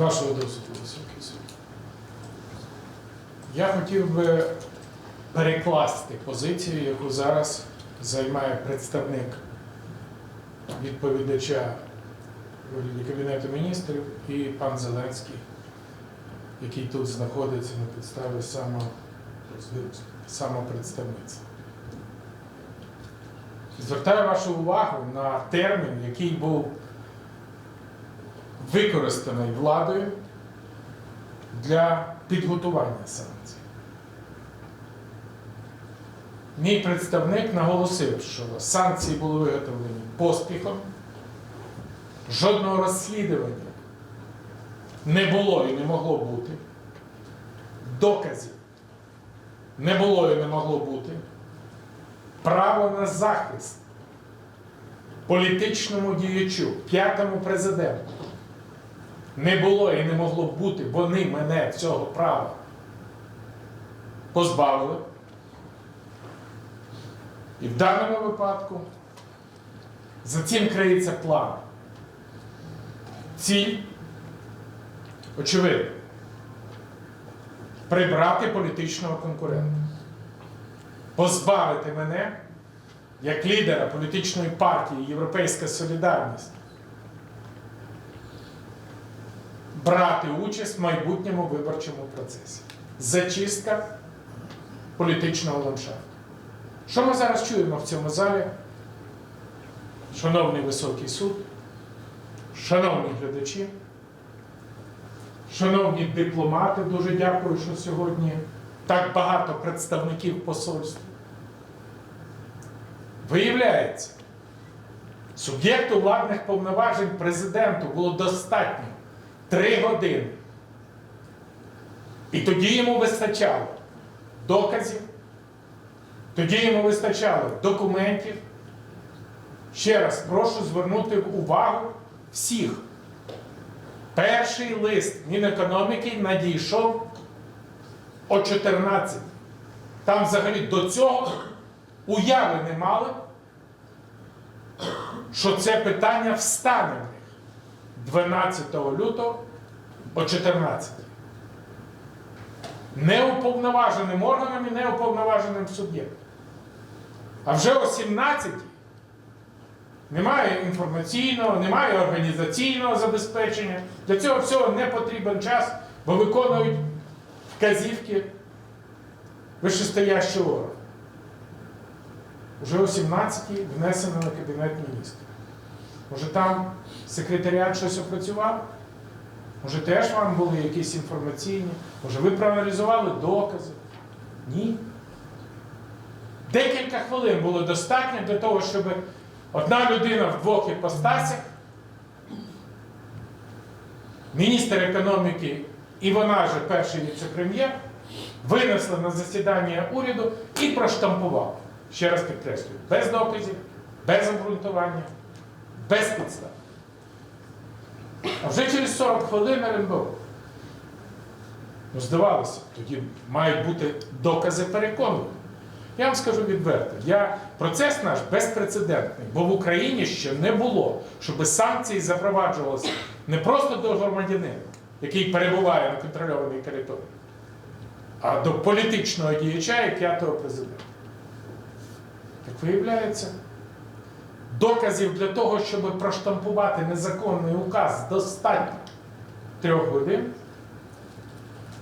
вашого досвіду, високий суд. Я хотів би перекласти позицію, яку зараз займає представник відповідача Кабінету міністрів і пан Зеленський, який тут знаходиться на підставі само, самопредставництва. Звертаю вашу увагу на термін, який був використаний владою для підготування санкцій. Мій представник наголосив, що санкції були виготовлені поспіхом, жодного розслідування не було і не могло бути, доказів не було і не могло бути, право на захист політичному діячу, п'ятому президенту не було і не могло бути, вони мене цього права позбавили. І в даному випадку за цим криється план. Ціль, очевидно, прибрати політичного конкурента, позбавити мене як лідера політичної партії Європейська Солідарність брати участь в майбутньому виборчому процесі. Зачистка політичного ландшафту. Що ми зараз чуємо в цьому залі? Шановний високий суд, шановні глядачі, шановні дипломати, дуже дякую, що сьогодні так багато представників посольств. Виявляється, суб'єкту владних повноважень президенту було достатньо три години. І тоді йому вистачало доказів, тоді йому вистачало документів. Ще раз прошу звернути увагу всіх. Перший лист Мінекономіки надійшов о 14. Там взагалі до цього уяви не мали, що це питання встане 12 лютого о 14. Неуповноваженим органом і неуповноваженим суб'єктом. А вже о 17 немає інформаційного, немає організаційного забезпечення. Для цього всього не потрібен час, бо виконують вказівки вищестоящого органу. Уже о 17 внесено на Кабінет міністрів. Може там секретаріат щось опрацював? Може теж вам були якісь інформаційні? Може ви проаналізували докази? Ні. Декілька хвилин було достатньо для того, щоб одна людина в двох іпостасях, міністр економіки і вона же перший віце-прем'єр, винесла на засідання уряду і проштампувала. Ще раз підкреслюю, без доказів, без обґрунтування, без підстав. А вже через 40 хвилин РНБО. Ну, здавалося, тоді мають бути докази переконливі. Я вам скажу відверто, я, процес наш безпрецедентний, бо в Україні ще не було, щоб санкції запроваджувалися не просто до громадянина, який перебуває на контрольованій території, а до політичного діяча і п'ятого президента. Так виявляється, доказів для того, щоб проштампувати незаконний указ, достатньо трьох годин.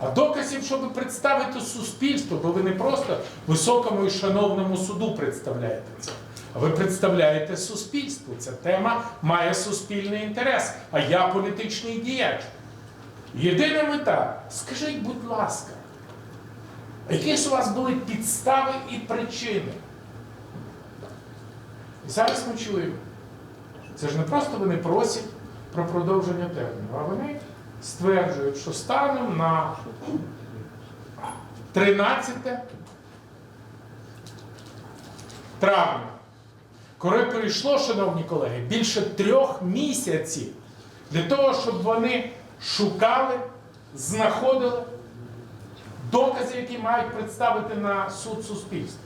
А доказів, щоб представити суспільству, бо ви не просто високому і шановному суду представляєте це, а ви представляєте суспільству. Ця тема має суспільний інтерес, а я політичний діяч. Єдина мета, скажіть, будь ласка, які ж у вас були підстави і причини? І зараз ми чуємо. Це ж не просто вони просять про продовження терміну, а вони стверджують, що станом на 13 травня, коли прийшло, шановні колеги, більше трьох місяців для того, щоб вони шукали, знаходили докази, які мають представити на суд суспільства.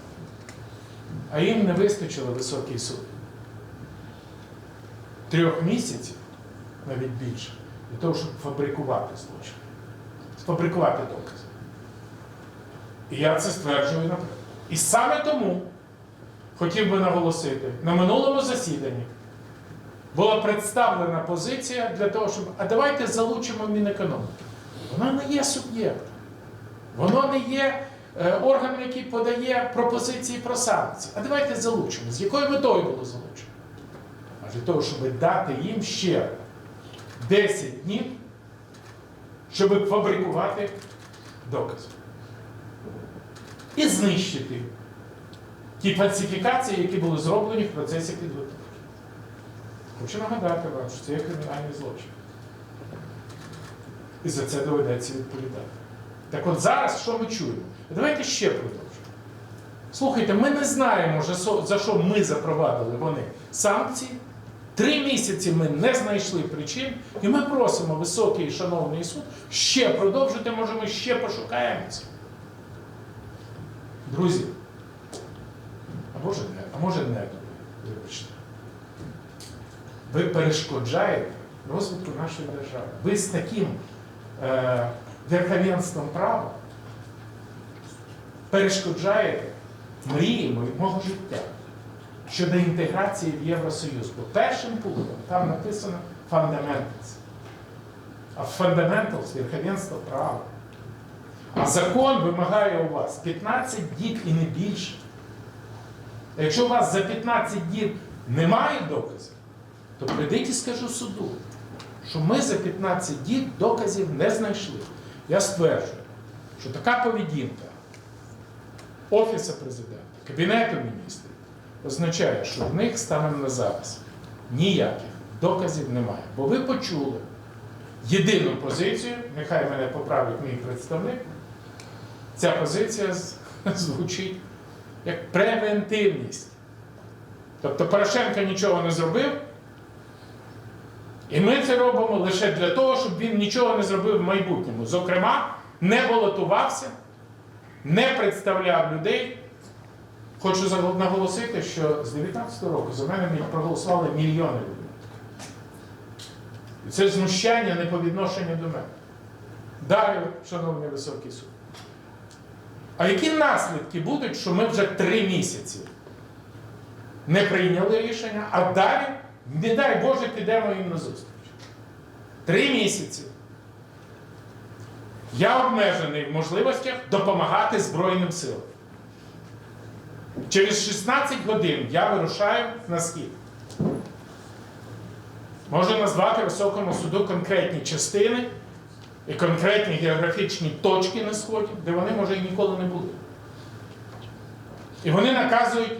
А їм не вистачило високий суд. Трьох місяців, навіть більше, для того, щоб фабрикувати злочин, сфабрикувати докази. І я це стверджую наперед. І саме тому хотів би наголосити, на минулому засіданні була представлена позиція для того, щоб а давайте залучимо Мінекономіки. Воно не є суб'єктом. Воно не є е, органом, який подає пропозиції про санкції. А давайте залучимо. З якою метою було залучено? А для того, щоб дати їм ще 10 днів, щоб фабрикувати докази. І знищити ті фальсифікації, які були зроблені в процесі підготовки. Хочу нагадати вам, що це є кримінальний злочин. І за це доведеться відповідати. Так от зараз що ми чуємо? Давайте ще продовжимо. Слухайте, ми не знаємо, за що ми запровадили вони санкції. Три місяці ми не знайшли причин, і ми просимо високий і шановний суд ще продовжити, може ми ще пошукаємо це. Друзі, а може не, а може не, вибачте. Ви перешкоджаєте розвитку нашої держави. Ви з таким е, верховенством права перешкоджаєте мрії мо- мого життя щодо інтеграції в Євросоюз. Бо першим пунктом там написано fundamentals. А fundamentals – верховенство права. А закон вимагає у вас 15 діб і не більше. Якщо у вас за 15 діб немає доказів, то прийдіть і скажу суду, що ми за 15 діб доказів не знайшли. Я стверджую, що така поведінка Офісу президента, Кабінету міністрів означає, що в них станом на зараз ніяких доказів немає. Бо ви почули єдину позицію, нехай мене поправить мій представник, ця позиція звучить як превентивність. Тобто Порошенко нічого не зробив, і ми це робимо лише для того, щоб він нічого не зробив в майбутньому. Зокрема, не балотувався, не представляв людей. Хочу наголосити, що з 19 року за мене проголосували мільйони людей. Це знущання не по відношенню до мене. Далі, шановний високий суд. А які наслідки будуть, що ми вже три місяці не прийняли рішення, а далі, не дай Боже, підемо їм на зустріч. Три місяці. Я обмежений в можливостях допомагати Збройним силам. Через 16 годин я вирушаю на схід. Можу назвати високому суду конкретні частини і конкретні географічні точки на сході, де вони, може, і ніколи не були. І вони наказують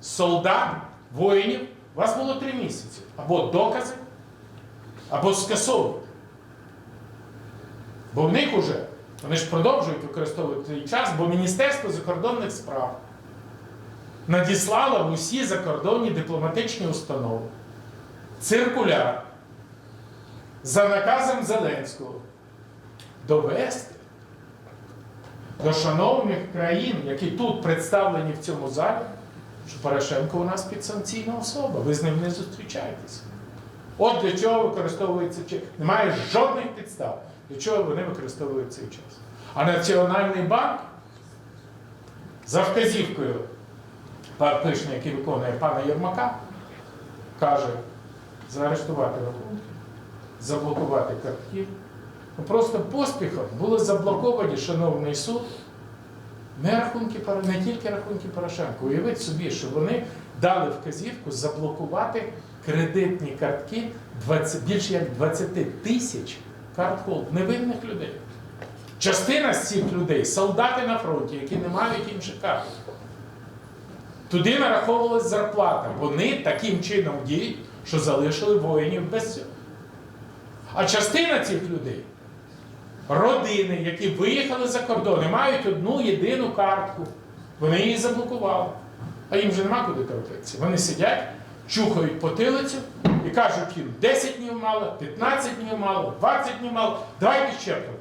солдат, воїнів, у вас було три місяці. Або докази, або скасовуйте. Бо в них уже, вони ж продовжують використовувати цей час, бо Міністерство закордонних справ надіслало в усі закордонні дипломатичні установи циркуляр за наказом Зеленського довести до шановних країн, які тут представлені в цьому залі, що Порошенко у нас підсанкційна особа, ви з ним не зустрічаєтеся. От для чого використовується чи- немає жодних підстав, для чого вони використовують цей час. А Національний банк за вказівкою Пишня, який виконує пана Єрмака, каже заарештувати рахунки, заблокувати картки. Ну, Просто поспіхом були заблоковані, шановний суд, не, рахунки, не тільки рахунки Порошенка. Уявіть собі, що вони дали вказівку заблокувати кредитні картки 20, більше як 20 тисяч карт холд невинних людей. Частина з цих людей солдати на фронті, які не мають інших карт. Туди нараховувалась зарплата. Вони таким чином діють, що залишили воїнів без цього. А частина цих людей родини, які виїхали за кордон і мають одну єдину картку. Вони її заблокували. А їм вже нема куди торкатися. Вони сидять, чухають потилицю і кажуть їм 10 днів мало, 15 днів мало, 20 днів мало, давайте ще продовжимо.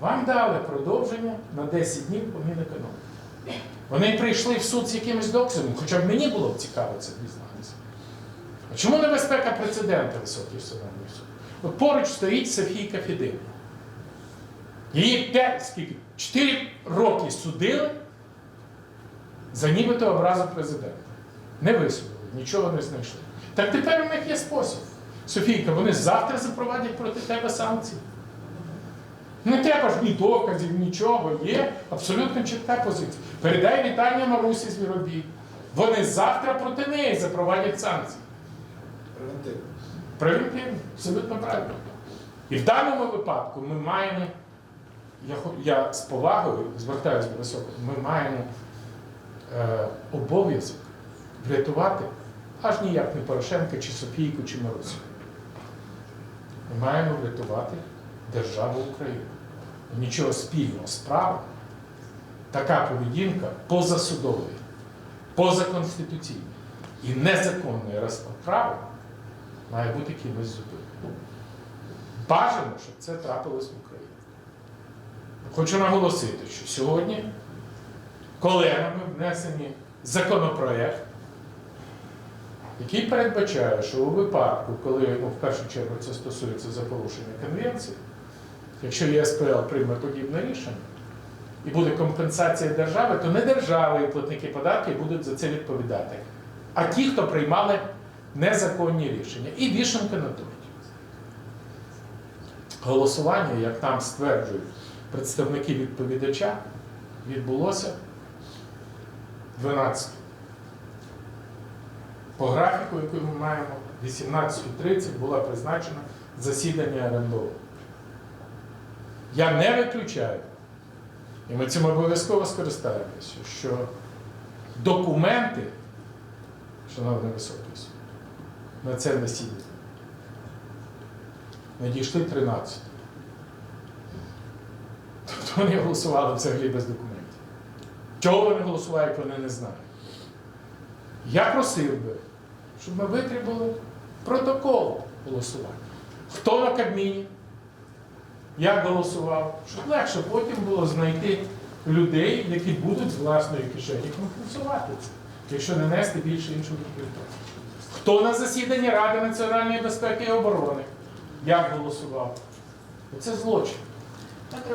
Вам дали продовження на 10 днів по Мінекономіки. Вони прийшли в суд з якимось доказом, хоча б мені було б цікаво це дізнатися. А чому небезпека прецедента високий суд? От поруч стоїть Софійка Федина. Її 5, скільки? 4 роки судили за нібито образу президента. Не висудили, нічого не знайшли. Так тепер у них є спосіб. Софійка, вони завтра запровадять проти тебе санкції. Не треба ж ні доказів, нічого. Є абсолютно чітка позиція. Передай вітання Марусі Звіробій. Вони завтра проти неї запровадять санкції. Превентивно. Превентивно, абсолютно правильно. І в даному випадку ми маємо, я, я з повагою звертаюся до високого, ми маємо е, обов'язок врятувати аж ніяк не Порошенка, чи Софійку, чи Марусю. Ми маємо врятувати державу Україну. Нічого спільного з правом, така поведінка позасудової, позаконституційної і незаконної розправи має бути кимось зупинено. Бажано, щоб це трапилось в Україні. Хочу наголосити, що сьогодні колегами внесені законопроект, який передбачає, що у випадку, коли ну, в першу чергу це стосується за порушення конвенції, якщо ЄСПЛ прийме подібне рішення і буде компенсація держави, то не держава і платники податків будуть за це відповідати, а ті, хто приймали незаконні рішення. І вішенка на торті. Голосування, як там стверджують представники відповідача, відбулося 12. По графіку, який ми маємо, 18.30 було призначено засідання РНБО. Я не виключаю, і ми цим обов'язково скористаємося, що документи, шановний високий суд, на це засідання надійшли 13. Вони голосували взагалі без документів. Чого вони голосувають, вони не знають. Я просив би, щоб ми витребували протокол голосування. Хто на Кабміні, як голосував, щоб легше потім було знайти людей, які будуть з власної кишені компенсувати це, якщо не нести більше іншого відповідальності. Хто на засіданні Ради національної безпеки і оборони, як голосував? Це злочин.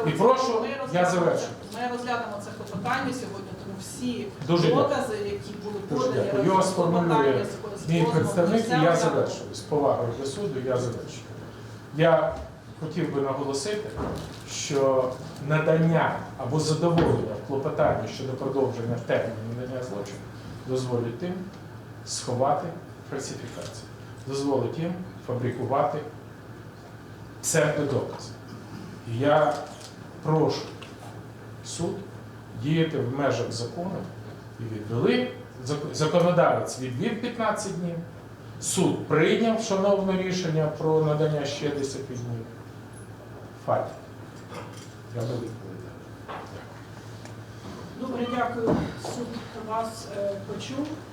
І прошу, я завершу. Ми розглянемо це клопотання сьогодні, тому всі Дуже докази, які були подані. Його сформулює клопотання Мій представник, і я завершую. З повагою до суду я завершую. Я хотів би наголосити, що надання або задоволення в клопотанні щодо продовження терміну надання злочину дозволить тим сховати фальсифікацію, дозволить їм фабрикувати псевдодокази. Я прошу суд діяти в межах закону і відвели. Законодавець відвів 15 днів, суд прийняв шановне рішення про надання ще 10 днів. Факт. Я не відповідаю. Добре, дякую. Суд вас е, почув.